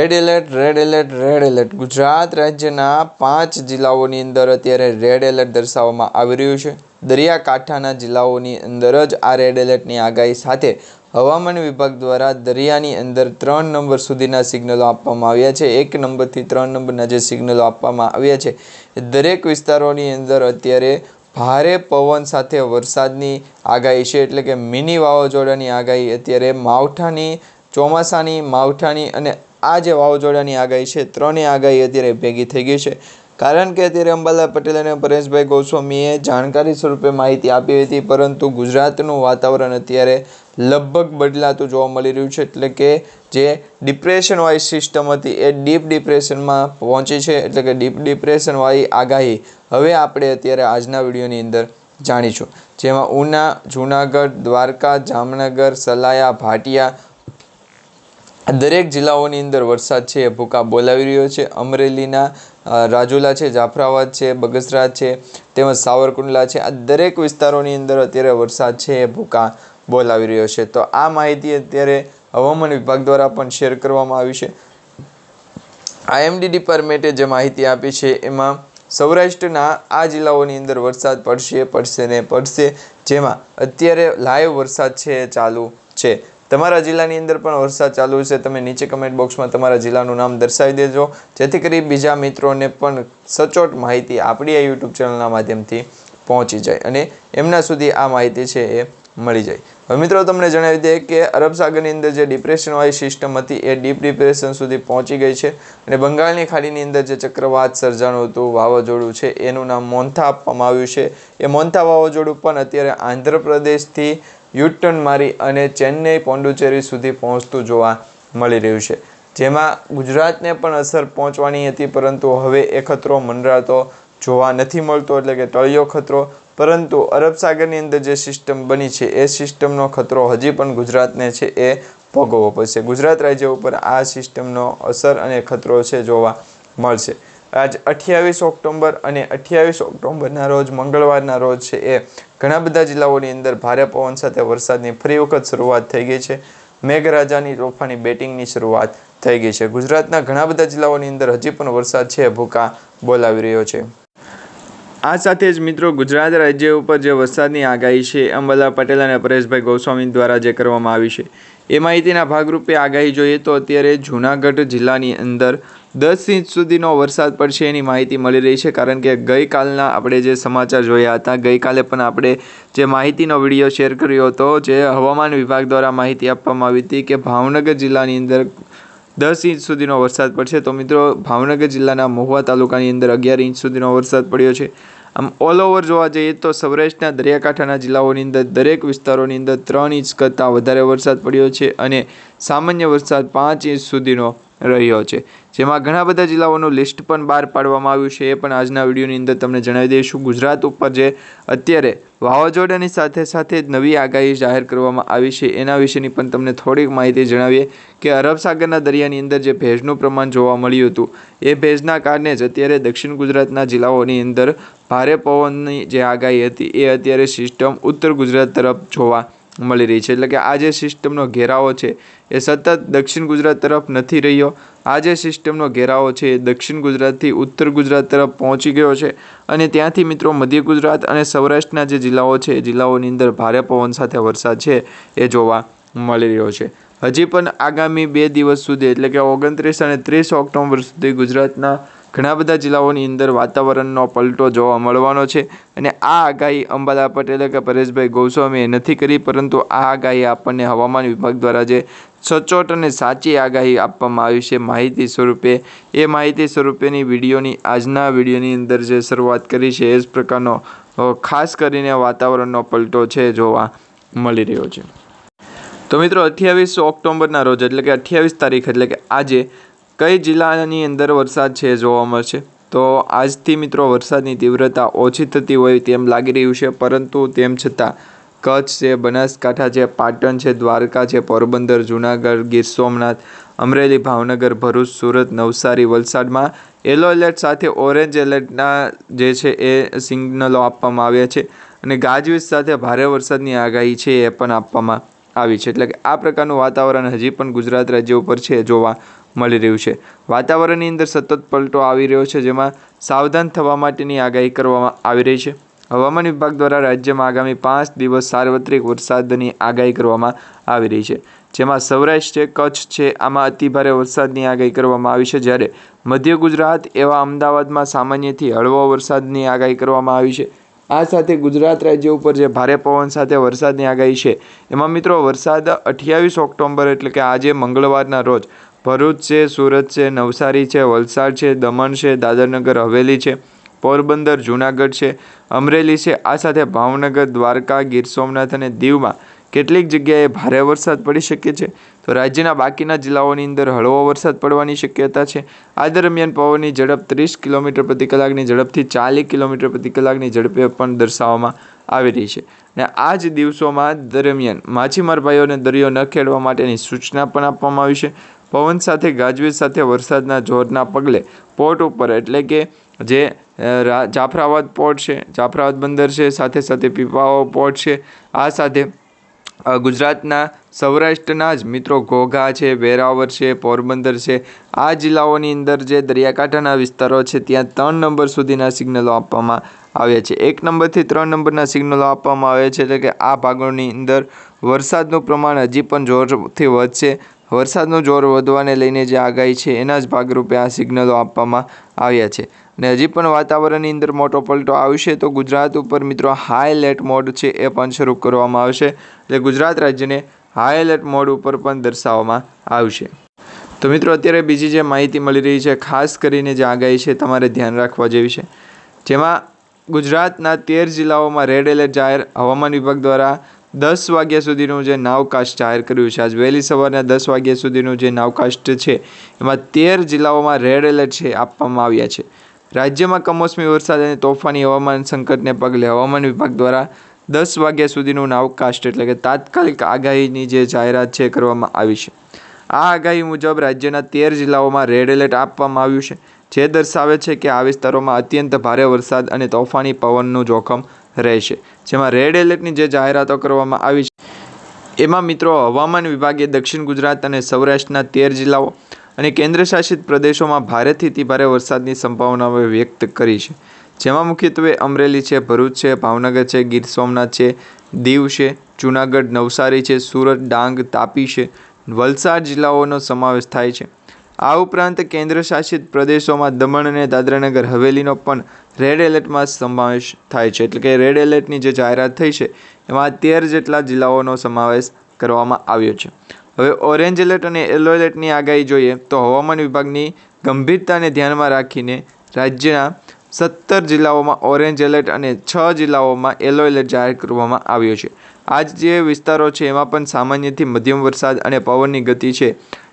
Red alert red alert red alert Gujarat રાજ્યના પાંચ જિલ્લાઓની અંદર અત્યારે રેડ એલર્ટ દર્શાવવામાં આવી રહ્યું છે. દરિયાકાંઠાના જિલ્લાઓની અંદર જ આ રેડ એલર્ટની આગાહી સાથે હવામાન વિભાગ દ્વારા દરિયાની અંદર ત્રણ નંબર સુધીના સિગ્નલો આપવામાં આવ્યા છે. એક નંબરથી ત્રણ નંબરના જે સિગ્નલો આપવામાં આવ્યા છે દરેક વિસ્તારોની અંદર અત્યારે ભારે પવન સાથે વરસાદની આગાહી છે. એટલે કે મિની વાવાઝોડાની આગાહી અત્યારે માવઠાની, ચોમાસાની, માવઠાની અને આ જે વાવાઝોડાની આગાહી છે, ત્રણેય આગાહી અત્યારે ભેગી થઈ ગઈ છે. કારણ કે અત્યારે અંબાલાલ પટેલ અને પરેશભાઈ ગોસ્વામીએ જાણકારી સ્વરૂપે માહિતી આપી હતી, પરંતુ ગુજરાતનું વાતાવરણ અત્યારે લગભગ બદલાતું જોવા મળી રહ્યું છે. એટલે કે જે ડિપ્રેશનવાળી સિસ્ટમ હતી, એ ડીપ ડિપ્રેશનમાં પહોંચી છે. એટલે કે ડીપ ડિપ્રેશનવાળી આગાહી હવે આપણે અત્યારે આજના વિડીયોની અંદર જાણીશું. જેમાં ઉના, જૂનાગઢ, દ્વારકા, જામનગર, સલાયા, ભાટિયા દરેક જિલ્લાઓની અંદર વરસાદ છે, એ ભૂકા બોલાવી રહ્યો છે. અમરેલીના રાજુલા છે, જાફરાબાદ છે બગસરા છે, તેમજ સાવરકુંડલા છે. આ દરેક વિસ્તારોની અંદર અત્યારે વરસાદ છે, એ ભૂકા બોલાવી રહ્યો છે. તો આ માહિતી અત્યારે હવામાન વિભાગ દ્વારા પણ શેર કરવામાં આવી છે. આઈએમડી ડિપાર્ટમેન્ટે જે માહિતી આપી છે, એમાં સૌરાષ્ટ્રના આ જિલ્લાઓની અંદર વરસાદ પડશે પડશે ને પડશે, જેમાં અત્યારે લાઈવ વરસાદ છે એ ચાલુ છે. તમારા જિલ્લાની અંદર પણ વરસાદ ચાલુ છે. તમે નીચે કમેન્ટ બોક્સમાં તમારા જિલ્લાનું નામ દર્શાવી દેજો. જેથી કરી બીજા મિત્રોને પણ સચોટ માહિતી આપણી આ યુટ્યુબ ચેનલના માધ્યમથી પહોંચી જાય અને એમના સુધી આ માહિતી છે એ મળી જાય. હવે મિત્રો, તમને જણાવી દઈએ કે અરબ સાગરની અંદર જે ડિપ્રેશનવાળી સિસ્ટમ હતી, એ ડીપ ડિપ્રેશન સુધી પહોંચી ગઈ છે. અને બંગાળની ખાડીની અંદર જે ચક્રવાત સર્જાનું હતું, વાવાઝોડું છે, એનું નામ મોન્થા આપવામાં આવ્યું છે. એ મોન્થા વાવાઝોડું પણ અત્યારે આંધ્રપ્રદેશથી યુટર્ન મારી અને ચેન્નઈ પોંડુચેરી સુધી પહોંચતું જોવા મળી રહ્યું છે. જેમાં ગુજરાતને પણ અસર પહોંચવાની હતી, પરંતુ હવે એ ખતરો મંડરાતો જોવા નથી મળતો, એટલે કે તળિયો ખતરો. પરંતુ અરબ સાગરની અંદર જે સિસ્ટમ બની છે, એ સિસ્ટમનો ખતરો હજી પણ ગુજરાતને છે એ ભોગવવો પડશે. ગુજરાત રાજ્ય ઉપર આ સિસ્ટમનો અસર અને ખતરો છે જોવા મળશે. આજ અઠ્યાવીસ ઓક્ટોબર અને અઠ્યાવીસ ઓક્ટોબરના રોજ મંગળવારના રોજ છે એ ઘણા બધા જિલ્લાઓની અંદર ભારે પવન સાથે વરસાદની ફરી વખત શરૂઆત થઈ ગઈ છે. મેઘરાજાની તોફાની બેટિંગની શરૂઆત થઈ ગઈ છે. ગુજરાતના ઘણા બધા જિલ્લાઓની અંદર હજી પણ વરસાદ છે ભૂકા બોલાવી રહ્યો છે. આ સાથે જ મિત્રો ગુજરાત રાજ્ય ઉપર જે વરસાદની આગાહી છે, અંબાલાલ પટેલ અને પરેશભાઈ ગોસ્વામી દ્વારા જે કરવામાં આવી છે, એ માહિતીના ભાગરૂપે આગાહી જોઈએ તો અત્યારે જૂનાગઢ જિલ્લાની અંદર દસ ઇંચ સુધીનો વરસાદ પડશે એની માહિતી મળી રહી છે, કારણ કે ગઈકાલના આપણે જે સમાચાર જોયા હતા, ગઈકાલે પણ આપણે જે માહિતીનો વીડિયો શેર કર્યો હતો, જે હવામાન વિભાગ દ્વારા માહિતી આપવામાં આવી હતી કે ભાવનગર જિલ્લાની અંદર દસ ઇંચ સુધીનો વરસાદ પડશે. તો મિત્રો, ભાવનગર જિલ્લાના મહુવા તાલુકાની અંદર અગિયાર ઇંચ સુધીનો વરસાદ પડ્યો છે. આમ ઓલ ઓવર જોવા જઈએ તો સૌરાષ્ટ્રના દરિયાકાંઠાના જિલ્લાઓની અંદર દરેક વિસ્તારોની અંદર ત્રણ ઇંચ કરતાં વધારે વરસાદ પડ્યો છે અને સામાન્ય વરસાદ પાંચ ઇંચ સુધીનો રહ્યો છે. જેમાં ઘણા બધા જિલ્લાઓનું લિસ્ટ પણ બહાર પાડવામાં આવ્યું છે. એ પણ આજના વિડીયોની અંદર તમને જણાવી દઈશું. ગુજરાત ઉપર જે અત્યારે વાવાઝોડાની સાથે સાથે જ નવી આગાહી જાહેર કરવામાં આવી છે. એના વિશેની પણ તમને થોડીક માહિતી જણાવીએ કે અરબ સાગરના દરિયાની અંદર જે ભેજનું પ્રમાણ જોવા મળ્યું હતું, એ ભેજના કારણે જ અત્યારે દક્ષિણ ગુજરાતના જિલ્લાઓની અંદર ભારે પવનની જે આગાહી હતી, એ અત્યારે સિસ્ટમ ઉત્તર ગુજરાત તરફ જોવા મળી રહી છે. એટલે કે આ જે સિસ્ટમનો ઘેરાવો છે, એ સતત દક્ષિણ ગુજરાત તરફ નથી રહ્યો. આ જે સિસ્ટમનો ઘેરાવો છે, એ દક્ષિણ ગુજરાતથી ઉત્તર ગુજરાત તરફ પહોંચી ગયો છે. અને ત્યાંથી મિત્રો મધ્ય ગુજરાત અને સૌરાષ્ટ્રના જે જિલ્લાઓ છે, એ જિલ્લાઓની અંદર ભારે પવન સાથે વરસાદ છે, એ જોવા મળી રહ્યો છે. હજી પણ આગામી બે દિવસ સુધી, એટલે કે ઓગણત્રીસ અને ત્રીસ ઓક્ટોબર સુધી ગુજરાતના ઘણા બધા જિલ્લાઓની અંદર વાતાવરણનો પલટો જોવા મળવાનો છે અને આ આગાહી અંબાલા પટેલે કે પરેશભાઈ ગોસ્વામીએ નથી કરી, પરંતુ આ આગાહી આપણને હવામાન વિભાગ દ્વારા જે સચોટ અને સાચી આગાહી આપવામાં આવી છે માહિતી સ્વરૂપે, એ માહિતી સ્વરૂપેની વિડીયોની આજના વિડીયોની અંદર જે શરૂઆત કરી છે, એ જ પ્રકારનો ખાસ કરીને વાતાવરણનો પલટો છે જોવા મળી રહ્યો છે. તો મિત્રો, અઠ્યાવીસ ઓક્ટોબરના રોજ એટલે કે અઠ્યાવીસ તારીખ એટલે કે આજે કઈ જિલ્લાની અંદર વરસાદ છે જોવા મળશે? તો આજથી મિત્રો વરસાદની તીવ્રતા ઓછી થતી હોય તેમ લાગી રહ્યું છે, પરંતુ તેમ છતાં કચ્છ છે, બનાસકાંઠા છે, પાટણ છે, દ્વારકા છે, પોરબંદર, જૂનાગઢ, ગીર સોમનાથ, અમરેલી, ભાવનગર, ભરૂચ, સુરત, નવસારી, વલસાડમાં યલો એલર્ટ સાથે ઓરેન્જ એલર્ટના જે છે એ સિગ્નલો આપવામાં આવ્યા છે અને ગાજવીજ સાથે ભારે વરસાદની આગાહી છે એ પણ આપવામાં આવી છે. એટલે કે આ પ્રકારનું વાતાવરણ હજી પણ ગુજરાત રાજ્ય ઉપર છે જોવા મળી રહ્યું છે. વાતાવરણની અંદર સતત પલટો આવી રહ્યો છે, જેમાં સાવધાન થવા માટેની આગાહી કરવામાં આવી રહી છે. હવામાન વિભાગ દ્વારા રાજ્યમાં આગામી પાંચ દિવસ સાર્વત્રિક વરસાદની આગાહી કરવામાં આવી રહી છે. જેમાં સૌરાષ્ટ્ર છે, કચ્છ છે, આમાં અતિભારે વરસાદની આગાહી કરવામાં આવી છે, જ્યારે મધ્ય ગુજરાત એવા અમદાવાદમાં સામાન્યથી હળવો વરસાદની આગાહી કરવામાં આવી છે. આ સાથે ગુજરાત રાજ્ય ઉપર જે ભારે પવન સાથે વરસાદની આગાહી છે, એમાં મિત્રો વરસાદ અઠ્યાવીસ ઓક્ટોબર એટલે કે આજે મંગળવારના રોજ ભરૂચ છે, સુરત છે, નવસારી છે, વલસાડ છે, દમણ છે, દાદરનગર, હવેલી છે, પોરબંદર, જૂનાગઢ છે, અમરેલી છે. આ સાથે ભાવનગર, દ્વારકા, ગીર સોમનાથ અને દીવમાં કેટલીક જગ્યાએ ભારે વરસાદ પડી શકે છે. તો રાજ્યના બાકીના જિલ્લાઓની અંદર હળવો વરસાદ પડવાની શક્યતા છે. આ દરમિયાન પવનની ઝડપ ત્રીસ કિલોમીટર પ્રતિ કલાકની ઝડપથી ચાલીસ કિલોમીટર પ્રતિ કલાકની ઝડપે પણ દર્શાવવામાં આવી રહી છે. અને આ જ દિવસોમાં દરમિયાન માછીમાર ભાઈઓને દરિયો ન ખેડવા માટેની સૂચના પણ આપવામાં આવી છે. પવન સાથે, ગાજવીજ સાથે વરસાદના જોરના પગલે પોર્ટ ઉપર એટલે કે જે જાફરાબાદ પોર્ટ છે, જાફરાબાદ બંદર છે, સાથે સાથે પીપાવાવ પોર્ટ છે, આ સાથે ગુજરાતના સૌરાષ્ટ્રના જ મિત્રો ઘોઘા છે વેરાવર છે, પોરબંદર છે, આ જિલ્લાઓની અંદર જે દરિયાકાંઠાના વિસ્તારો છે, ત્યાં ત્રણ નંબર સુધીના સિગ્નલો આપવામાં આવ્યા છે. એક નંબરથી ત્રણ નંબરના સિગ્નલો આપવામાં આવ્યા છે, એટલે કે આ ભાગોની અંદર વરસાદનું પ્રમાણ હજી પણ જોરથી વધશે. વરસાદનું જોર વધવાને લઈને જે આગાહી છે, એના જ ભાગરૂપે આ સિગ્નલો આપવામાં આવ્યા છે. અને હજી પણ વાતાવરણની અંદર મોટો પલટો આવશે તો ગુજરાત ઉપર મિત્રો હાઈ એલર્ટ મોડ છે એ પણ શરૂ કરવામાં આવશે. એટલે ગુજરાત રાજ્યને હાઈ એલર્ટ મોડ ઉપર પણ દર્શાવવામાં આવશે. તો મિત્રો અત્યારે બીજી જે માહિતી મળી રહી છે, ખાસ કરીને જે આગાહી છે, તમારે ધ્યાન રાખવા જેવી છે. જેમાં ગુજરાતના તેર જિલ્લાઓમાં રેડ એલર્ટ જાહેર હવામાન વિભાગ દ્વારા દસ વાગ્યા સુધીનું જે નાવકાસ્ટ જાહેર કર્યું છે, આજ વહેલી સવારના દસ વાગ્યા સુધીનું જે નાવકાસ્ટ છે, એમાં તેર જિલ્લાઓમાં રેડ એલર્ટ છે, આપવામાં આવ્યા છે. રાજ્યમાં કમોસમી વરસાદ અને તોફાની હવામાન સંકટને પગલે હવામાન વિભાગ દ્વારા દસ વાગ્યા સુધીનું નાવકાસ્ટ એટલે કે તાત્કાલિક આગાહીની જે જાહેરાત છે કરવામાં આવી છે. આ આગાહી મુજબ રાજ્યના તેર જિલ્લાઓમાં રેડ એલર્ટ આપવામાં આવ્યું છે. જે દર્શાવે છે કે આ વિસ્તારોમાં અત્યંત ભારે વરસાદ અને તોફાની પવનનું જોખમ રહેશે જેમાં રેડ એલર્ટની જે જાહેરાતો કરવામાં આવી છે, એમાં મિત્રો હવામાન વિભાગે દક્ષિણ ગુજરાત અને સૌરાષ્ટ્રના તેર જિલ્લાઓ અને કેન્દ્રશાસિત પ્રદેશોમાં ભારેથી ભારે વરસાદની સંભાવનાઓ વ્યક્ત કરી છે. જેમાં મુખ્યત્વે અમરેલી છે, ભરૂચ છે, ભાવનગર છે, ગીર સોમનાથ છે, દીવ છે, જૂનાગઢ, નવસારી છે, સુરત, ડાંગ, તાપી છે, વલસાડ જિલ્લાઓનો સમાવેશ થાય છે. આ ઉપરાંત કેન્દ્રશાસિત પ્રદેશોમાં દમણ અને દાદરાનગર હવેલીનો પણ રેડ એલર્ટમાં સમાવેશ થાય છે. એટલે કે રેડ એલર્ટની જે જાહેરાત થઈ છે, એમાં તેર જેટલા જિલ્લાઓનો સમાવેશ કરવામાં આવ્યો છે. હવે ઓરેન્જ એલર્ટ અને યલો એલર્ટની આગાહી જોઈએ તો હવામાન વિભાગની ગંભીરતાને ધ્યાનમાં રાખીને રાજ્યના સત્તર જિલ્લાઓમાં ઓરેન્જ એલર્ટ અને છ જિલ્લાઓમાં યલો એલર્ટ જાહેર કરવામાં આવ્યો છે. આ જે વિસ્તારો છે, એમાં પણ સામાન્યથી મધ્યમ વરસાદ અને પવનની ગતિ છે,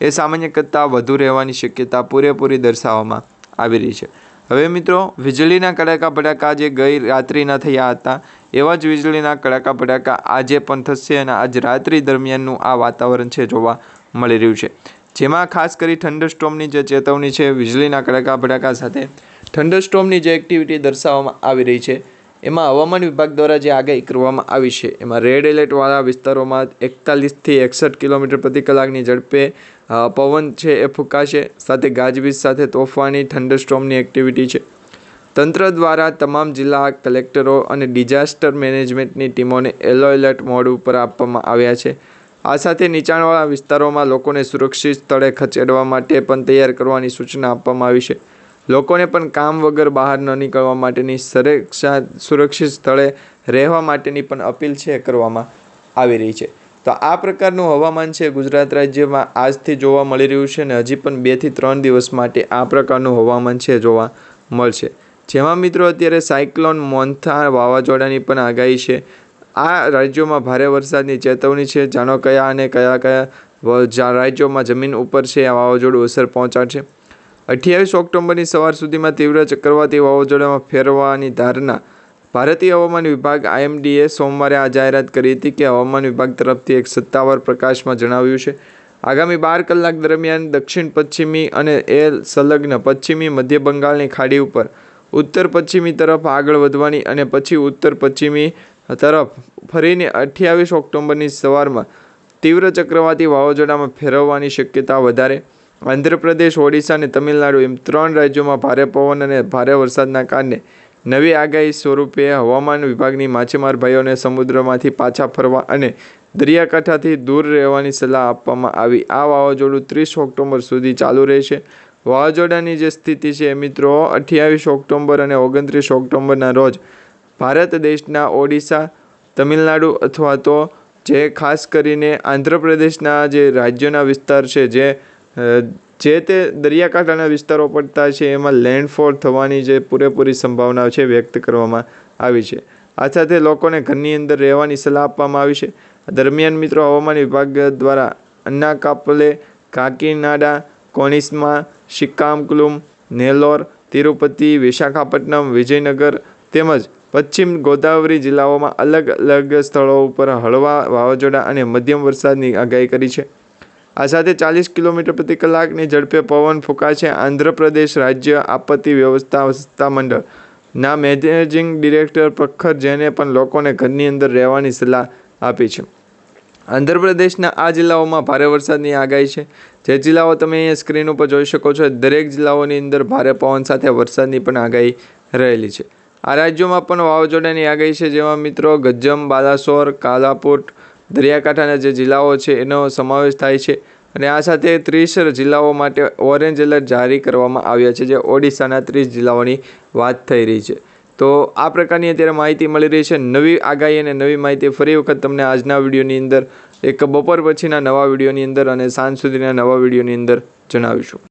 એ સામાન્ય કરતાં વધુ રહેવાની શક્યતા પૂરેપૂરી દર્શાવવામાં આવી રહી છે. હવે મિત્રો, વીજળીના કડાકા ભડાકા જે ગઈ રાત્રિના થયા હતા. એવા જ વીજળીના કડાકા ભડાકા આજે પણ થશે અને આજ રાત્રિ દરમિયાનનું આ વાતાવરણ છે જોવા મળી રહ્યું છે. જેમાં ખાસ કરી થંડરસ્ટોમની જે ચેતવણી છે, વીજળીના કડાકા ભડાકા સાથે થંડરસ્ટોમની જે એક્ટિવિટી દર્શાવવામાં આવી રહી છે, એમાં હવામાન વિભાગ દ્વારા જે આગાહી કરવામાં આવી છે, એમાં રેડ એલર્ટવાળા વિસ્તારોમાં એકતાલીસથી એકસઠ કિલોમીટર પ્રતિ કલાકની ઝડપે પવન છે એ ફૂંકાશે, સાથે ગાજવીજ સાથે તોફાની થંડરસ્ટોમની એક્ટિવિટી છે. તંત્ર દ્વારા તમામ જિલ્લા કલેક્ટરો અને ડિઝાસ્ટર મેનેજમેન્ટની ટીમોને યલો એલર્ટ મોડ ઉપર આપવામાં આવ્યા છે. આ સાથે નીચાણવાળા વિસ્તારોમાં લોકોને સુરક્ષિત સ્થળે ખસેડવા માટે પણ તૈયાર કરવાની સૂચના આપવામાં આવી છે. લોકોને પણ કામ વગર બહાર ન નીકળવા માટેની સુરક્ષા, સુરક્ષિત સ્થળે રહેવા માટેની પણ અપીલ છે કરવામાં આવી રહી છે. તો આ પ્રકારનું હવામાન છે ગુજરાત રાજ્યમાં આજથી જોવા મળી રહ્યું છે અને હજી પણ બેથી ત્રણ દિવસ માટે આ પ્રકારનું હવામાન છે જોવા મળશે. જેમાં મિત્રો અત્યારે સાયક્લોન, મોન્થા, વાવાઝોડાની પણ આગાહી છે. આ રાજ્યોમાં ભારે વરસાદની ચેતવણી છે. જાણો કયા અને કયા કયા રાજ્યોમાં જમીન ઉપર છે, આ વાવાઝોડું અસર પહોંચાડશે. અઠ્યાવીસ ઓક્ટોબરની સવાર સુધીમાં તીવ્ર ચક્રવાતી વાવાઝોડામાં ફેરવાની ધારણા ભારતીય હવામાન વિભાગ આઈએમડીએ સોમવારે આ જાહેરાત કરી હતી કે હવામાન વિભાગ તરફથી એક સત્તાવાર પ્રકાશમાં જણાવ્યું છે. આગામી બાર કલાક દરમિયાન દક્ષિણ પશ્ચિમી અને એ સંલગ્ન પશ્ચિમી મધ્ય બંગાળની ખાડી ઉપર, ઉત્તર પશ્ચિમી તરફ આગળ વધવાની અને પછી ઉત્તર પશ્ચિમી તરફ ફરીને અઠ્યાવીસ ઓક્ટોબરની સવારમાં તીવ્ર ચક્રવાતી વાવાઝોડામાં ફેરવવાની શક્યતા વધારે. આંધ્રપ્રદેશ, ઓડિશા અને તમિલનાડુ એમ ત્રણ રાજ્યોમાં ભારે પવન અને ભારે વરસાદના કારણે નવી આગાહી સ્વરૂપે હવામાન વિભાગની માછીમાર ભાઈઓને સમુદ્રમાંથી પાછા ફરવા અને દરિયાકાંઠાથી દૂર રહેવાની સલાહ આપવામાં આવી. આ વાવાઝોડું ત્રીસ ઓક્ટોબર સુધી ચાલુ રહેશે. વાવાઝોડાની જે સ્થિતિ છે એ મિત્રો અઠ્યાવીસ ઓક્ટોબર અને ઓગણત્રીસ ઓક્ટોબરના રોજ ભારત દેશના ઓડિશા, તમિલનાડુ અથવા તો જે ખાસ કરીને આંધ્રપ્રદેશના જે રાજ્યોના વિસ્તાર છે જે જે તે દરિયાકાંઠાના વિસ્તારો પડતા છે, એમાં લેન્ડફોલ થવાની જે પૂરેપૂરી સંભાવના છે વ્યક્ત કરવામાં આવી છે. આ સાથે લોકોને ઘરની અંદર રહેવાની સલાહ આપવામાં આવી છે. દરમિયાન મિત્રો, હવામાન વિભાગ દ્વારા અન્નાકાપલે, કાકીનાડા, કોનિસ્મા શિકામકલુમ નેલ્લોર, તિરુપતિ, વિશાખાપટ્ટનમ, વિજયનગર તેમજ પશ્ચિમ ગોદાવરી જિલ્લાઓમાં અલગ અલગ સ્થળો ઉપર હળવા વાવાઝોડા અને મધ્યમ વરસાદની આગાહી કરી છે. આ સાથે ચાલીસ કિલોમીટર પ્રતિ કલાકની ઝડપે પવન ફૂંકાશે. આંધ્રપ્રદેશ રાજ્ય આપત્તિ વ્યવસ્થા મંડળ ના મેનેજિંગ ડિરેક્ટર પ્રખર જૈને પણ લોકોને ઘરની અંદર રહેવાની સલાહ આપી છે. આંધ્રપ્રદેશના આ જિલ્લાઓમાં ભારે વરસાદની આગાહી છે. જે જિલ્લાઓ તમે અહીંયા સ્ક્રીન ઉપર જોઈ શકો છો, દરેક જિલ્લાઓની અંદર ભારે પવન સાથે વરસાદની પણ આગાહી રહેલી છે. આ રાજ્યોમાં પણ વાવાઝોડાની આગાહી છે. જેમાં મિત્રો ગજ્જમ બાલાસોર કાલાપુટ દરિયાકાંઠાના જે જિલ્લાઓ છે, એનો સમાવેશ થાય છે અને આ સાથે ત્રીસ જિલ્લાઓ માટે ઓરેન્જ એલર્ટ જારી કરવામાં આવ્યા છે, જે ઓડિશાના ત્રીસ જિલ્લાઓની વાત થઈ રહી છે. તો આ પ્રકારની અત્યારે માહિતી મળી રહી છે. નવી આગાહી અને નવી માહિતી ફરી વખત તમને આજના વિડીયોની અંદર, એક બપોર પછીના નવા વિડીયોની અંદર અને સાંજ સુધીના નવા વિડીયોની અંદર જણાવીશું.